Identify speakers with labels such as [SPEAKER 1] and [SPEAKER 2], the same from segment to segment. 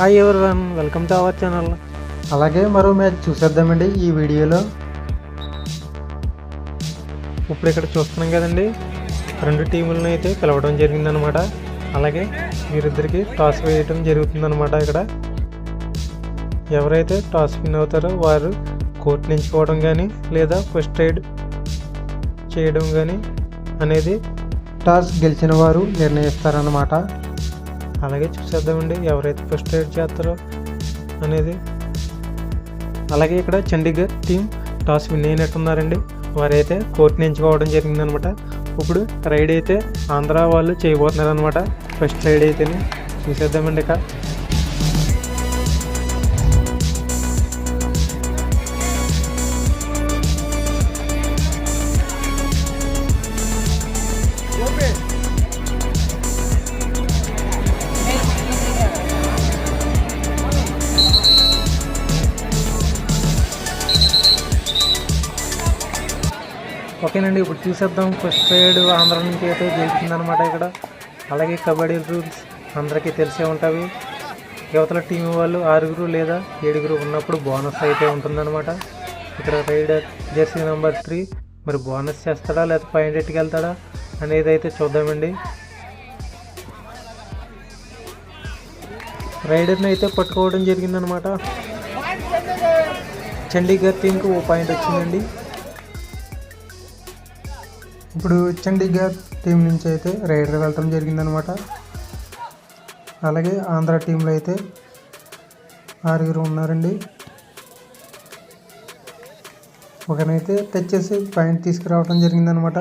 [SPEAKER 1] Hi everyone welcome to our channel
[SPEAKER 2] అలాగే మరో match చూసేద్దామండి ఈ వీడియోలో.
[SPEAKER 1] ఇప్పుడు ఇక్కడ చూస్తున్నాం కదండి రెండు టీములను అయితే పిలవడం జరిగిందనమాట. అలాగే వీరిద్దరికి టాస్ వేయటం జరుగుతుందన్నమాట ఇక్కడ. ఎవరైతే టాస్ విన్ అవుతారో వారు కోర్టు ఎంచుకోవడం కానీ లేదా ఫస్ట్ రైడ్ చేయడం కానీ అనేది
[SPEAKER 2] టాస్ గెలిచిన వారు నిర్ణయిస్తారన్నమాట.
[SPEAKER 1] అలాగే చూసేద్దామండి. ఎవరైతే ఫస్ట్ రైడ్ చేస్తారో అనేది. అలాగే ఇక్కడ చండీగఢ్ టీం టాస్ విన్ అయినట్టున్నారండి. వారైతే కోర్టుని ఎంచుకోవడం జరిగిందనమాట. ఇప్పుడు రైడ్ అయితే ఆంధ్ర వాళ్ళు చేయబోతున్నారు అనమాట ఫస్ట్ రైడ్ అయితేనే. చూసేద్దామండి ఇక. ఓకేనండి ఇప్పుడు చూసేద్దాం ఫస్ట్ రైడ్ ఆంధ్ర నుంచి అయితే గెలిచిందనమాట ఇక్కడ. అలాగే కబడ్డీ రూల్స్ అందరికీ తెలిసే ఉంటాయి. యువతల టీం వాళ్ళు ఆరుగురు లేదా ఏడుగురు ఉన్నప్పుడు బోనస్ అయితే ఉంటుందన్నమాట. ఇక్కడ రైడర్ జెర్సీ నెంబర్ త్రీ. మరి బోనస్ చేస్తాడా లేదా పాయింట్ ఎట్టుకు వెళ్తాడా అనేది అయితే చూద్దామండి. రైడర్ని అయితే పట్టుకోవడం జరిగిందనమాట చండీగఢ్ టీంకి ఓ పాయింట్ వచ్చిందండి.
[SPEAKER 2] ఇప్పుడు చండీగఢ్ టీం నుంచి అయితే రైడర్ వెళ్ళటం జరిగిందనమాట అలాగే ఆంధ్ర టీంలో అయితే ఆరుగురు ఉన్నారండి. ఒకనైతే తెచ్చేసి పాయింట్ తీసుకురావడం జరిగిందనమాట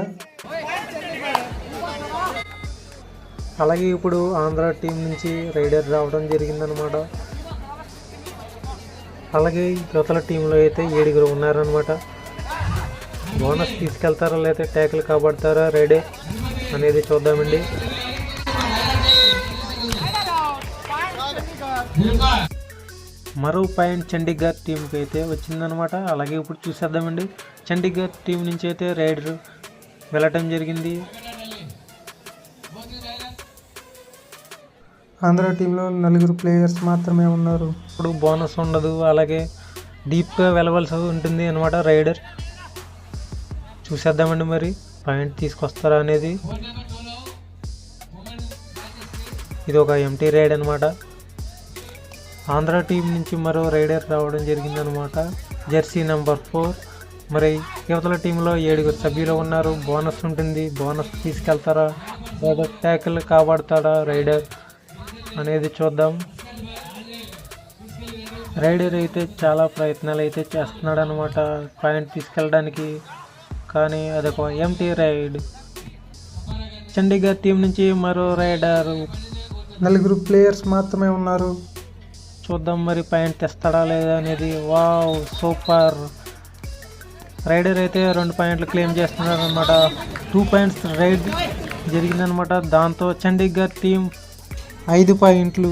[SPEAKER 1] అలాగే ఇప్పుడు ఆంధ్ర టీం నుంచి రైడర్ రావడం జరిగిందనమాట అలాగే యువతల టీంలో అయితే ఏడుగురు ఉన్నారనమాట బోనస్ తీసుకెళ్తారా లేదా ట్యాకిల్ కాబడతారా రైడే అనేది చూద్దామండి. మరో పాయింట్ చండీగఢ్ టీంకి అయితే వచ్చిందనమాట అలాగే ఇప్పుడు చూసేద్దామండి. చండీగఢ్ టీం నుంచి అయితే రైడర్ వెళ్ళటం జరిగింది.
[SPEAKER 2] ఆంధ్ర టీంలో నలుగురు ప్లేయర్స్ మాత్రమే ఉన్నారు.
[SPEAKER 1] ఇప్పుడు బోనస్ ఉండదు. అలాగే డీప్గా వెళ్ళవలసి ఉంటుంది అనమాట రైడర్. చూసేద్దామండి మరి. పాయింట్ తీసుకొస్తారా అనేది. ఇది ఒక ఎంటీ రైడ్ అనమాట ఆంధ్ర టీం నుంచి మరో రైడర్ రావడం జరిగిందనమాట జెర్సీ నెంబర్ ఫోర్. మరి యువతల టీంలో ఏడుగురు సభ్యులు ఉన్నారు. బోనస్ ఉంటుంది. బోనస్ తీసుకెళ్తారా? లేదా ట్యాకిల్ కాపాడతాడా రైడర్ అనేది చూద్దాం. రైడర్ అయితే చాలా ప్రయత్నాలు అయితే చేస్తున్నాడు అనమాట పాయింట్ తీసుకెళ్ళడానికి కానీ అదొక ఎంటీ రైడ్ చండీగఢ్ టీం నుంచి మరో రైడర్
[SPEAKER 2] నలుగురు ప్లేయర్స్ మాత్రమే ఉన్నారు.
[SPEAKER 1] చూద్దాం మరి పాయింట్ తెస్తాడా లేదా అనేది. వావ్ సూపర్ రైడర్ అయితే రెండు పాయింట్లు క్లెయిమ్ చేస్తున్నారు అనమాట టూ పాయింట్స్ రైడ్ జరిగిందనమాట దాంతో చండీగఢ్ టీం ఐదు పాయింట్లు.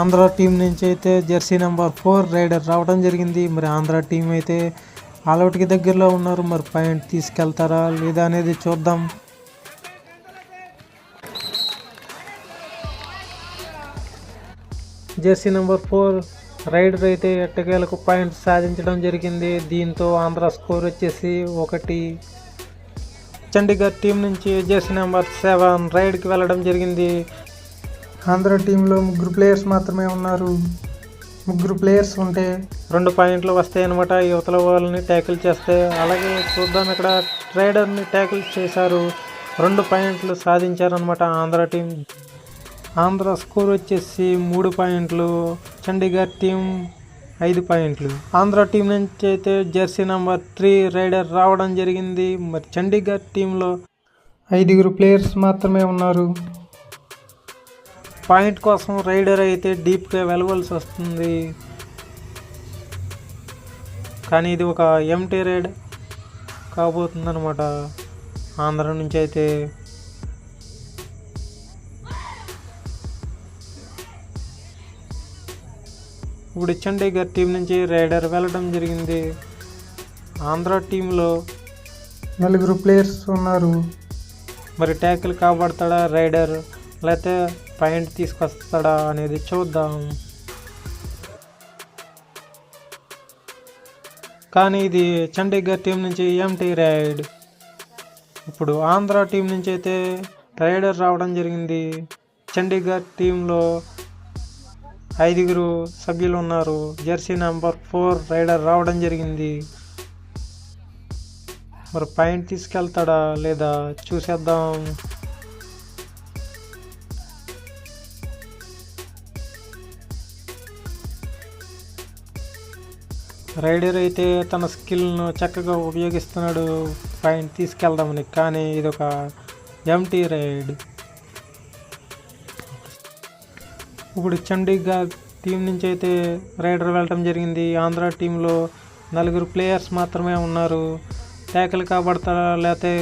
[SPEAKER 1] ఆంధ్ర టీం నుంచి అయితే జెర్సీ నెంబర్ ఫోర్ రైడర్ రావడం జరిగింది. మరి ఆంధ్ర టీం అయితే ఆల్అవుట్కి దగ్గరలో ఉన్నారు. మరి పాయింట్ తీసుకెళ్తారా లేదా అనేది చూద్దాం. జెర్సీ నెంబర్ ఫోర్ రైడర్ అయితే ఎట్టకేలకు పాయింట్ సాధించడం జరిగింది. దీంతో ఆంధ్ర స్కోర్ వచ్చేసి ఒకటి. చండీగఢ్ టీం నుంచి జెర్సీ నెంబర్ సెవెన్ రైడ్కి వెళ్ళడం జరిగింది.
[SPEAKER 2] ఆంధ్ర టీంలో ముగ్గురు ప్లేయర్స్ మాత్రమే ఉన్నారు. ముగ్గురు ప్లేయర్స్ ఉంటే
[SPEAKER 1] రెండు పాయింట్లు వస్తాయి అనమాట యువతల వాళ్ళని ట్యాకిల్ చేస్తే అలాగే చూద్దాం. ఇక్కడ రైడర్ని ట్యాకిల్ చేశారు. రెండు పాయింట్లు సాధించారనమాట ఆంధ్ర టీం. ఆంధ్ర స్కోర్ వచ్చేసి మూడు పాయింట్లు. చండీగఢ్ టీం ఐదు పాయింట్లు. ఆంధ్ర టీం నుంచి అయితే జెర్సీ నెంబర్ త్రీ రైడర్ రావడం జరిగింది. మరి చండీగఢ్ టీంలో
[SPEAKER 2] ఐదుగురు ప్లేయర్స్ మాత్రమే ఉన్నారు.
[SPEAKER 1] పాయింట్ కోసం రైడర్ అయితే డీప్గా వెళ్ళవలసి వస్తుంది. కానీ ఇది ఒక ఎంటీ రైడ్ కాబోతుందన్నమాట. ఆంధ్ర నుంచి అయితే. ఇప్పుడు చండీగఢ్ టీం నుంచి రైడర్ వెళ్ళడం జరిగింది. ఆంధ్ర టీంలో
[SPEAKER 2] నలుగురు ప్లేయర్స్ ఉన్నారు.
[SPEAKER 1] మరి ట్యాకిల్ కాబడతాడా రైడర్? లేకపోతే పాయింట్ తీసుకొస్తాడా అనేది చూద్దాం. కానీ ఇది చండీగఢ్ టీం నుంచి ఎంటీ రైడ్. ఇప్పుడు ఆంధ్ర టీం నుంచి అయితే రైడర్ రావడం జరిగింది. చండీగఢ్ టీంలో ఐదుగురు సభ్యులు ఉన్నారు. జెర్సీ నెంబర్ ఫోర్ రైడర్ రావడం జరిగింది. మరి పాయింట్ తీసుకెళ్తాడా లేదా చూసేద్దాం. రైడర్ అయితే తన స్కిల్ను చక్కగా ఉపయోగిస్తున్నాడు. పైన తీసుకెళ్దామని కానీ ఇది ఒక ఎంటీ రైడ్. ఇప్పుడు చండీగఢ్ టీం నుంచి అయితే రైడర్ వెళ్ళటం జరిగింది. ఆంధ్ర టీంలో నలుగురు ప్లేయర్స్ మాత్రమే ఉన్నారు. ట్యాకిల్ కాబడతాడా లేకపోతే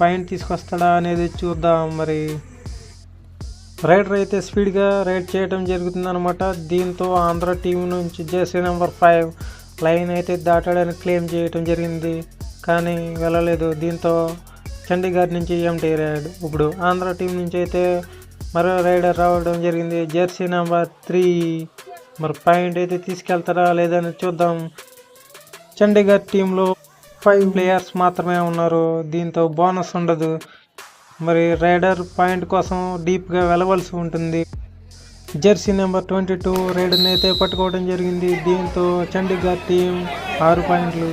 [SPEAKER 1] పాయింట్ తీసుకొస్తాడా అనేది చూద్దాం మరి. రైడర్ అయితే స్పీడ్గా రైడ్ చేయడం జరుగుతుంది అనమాట దీంతో ఆంధ్ర టీం నుంచి జెర్సీ నెంబర్ ఫైవ్ లైన్ అయితే దాటాడని క్లెయిమ్ చేయటం జరిగింది. కానీ వెళ్ళలేదు. దీంతో చండీగఢ్ నుంచి ఎంటీ రైడ్. ఇప్పుడు ఆంధ్ర టీం నుంచి అయితే మరో రైడర్ రావడం జరిగింది. Jersey number three. మరి పాయింట్ అయితే తీసుకెళ్తారా లేదని చూద్దాం. చండీగఢ్ టీంలో ఫైవ్ ప్లేయర్స్ మాత్రమే ఉన్నారు. దీంతో బోనస్ ఉండదు. మరి రైడర్ పాయింట్ కోసం డీప్గా వెళ్ళవలసి ఉంటుంది. జెర్సీ నెంబర్ ట్వంటీ టూ రైడర్ని అయితే పట్టుకోవడం జరిగింది. దీంతో చండీగఢ్ టీం ఆరు పాయింట్లు.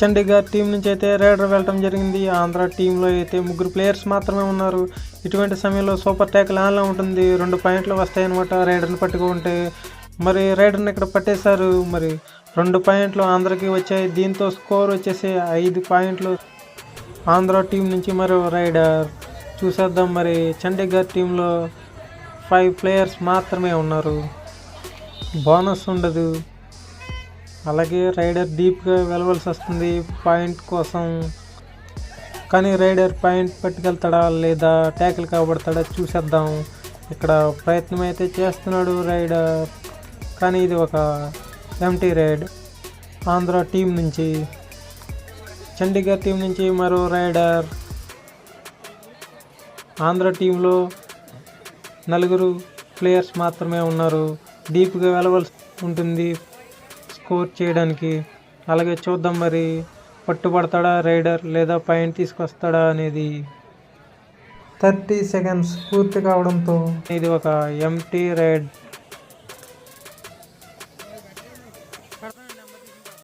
[SPEAKER 1] చండీగఢ్ టీం నుంచి అయితే రైడర్ వెళ్ళటం జరిగింది. ఆంధ్ర టీంలో అయితే ముగ్గురు ప్లేయర్స్ మాత్రమే ఉన్నారు. ఇటువంటి సమయంలో సూపర్ ట్యాకిల్ ఆన్లో ఉంటుంది. రెండు పాయింట్లు వస్తాయన్నమాట రైడర్ని పట్టుకుంటే. మరి రైడర్ని ఇక్కడ పట్టేశారు. మరి రెండు పాయింట్లు ఆంధ్రకి వచ్చాయి. దీంతో స్కోర్ వచ్చేసి ఐదు పాయింట్లు. ఆంధ్ర టీం నుంచి మరో రైడర్. చూసేద్దాం మరి. చండీగఢ్ టీంలో ఫైవ్ ప్లేయర్స్ మాత్రమే ఉన్నారు. బోనస్ ఉండదు. అలాగే రైడర్ డీప్గా వెళ్ళవలసి వస్తుంది పాయింట్ కోసం. కానీ రైడర్ పాయింట్ పట్టుకెళ్తాడా లేదా ట్యాకిల్ కాబడతాడా చూసేద్దాం. ఇక్కడ ప్రయత్నం అయితే చేస్తున్నాడు రైడర్ కానీ ఇది ఒక ఎంటీ రైడ్ ఆంధ్ర టీం నుంచి. చండీగఢ్ టీం నుంచి మరో రైడర్ ఆంధ్ర టీంలో నలుగురు ప్లేయర్స్ మాత్రమే ఉన్నారు. డీప్గా వెళ్ళవలసి ఉంటుంది స్కోర్ చేయడానికి. అలాగే చూద్దాం మరి పట్టుబడతాడా రైడర్ లేదా పాయింట్ తీసుకొస్తాడా అనేది.
[SPEAKER 2] థర్టీ సెకండ్స్ పూర్తి కావడంతో
[SPEAKER 1] ఇది ఒక ఎంటీ రైడ్.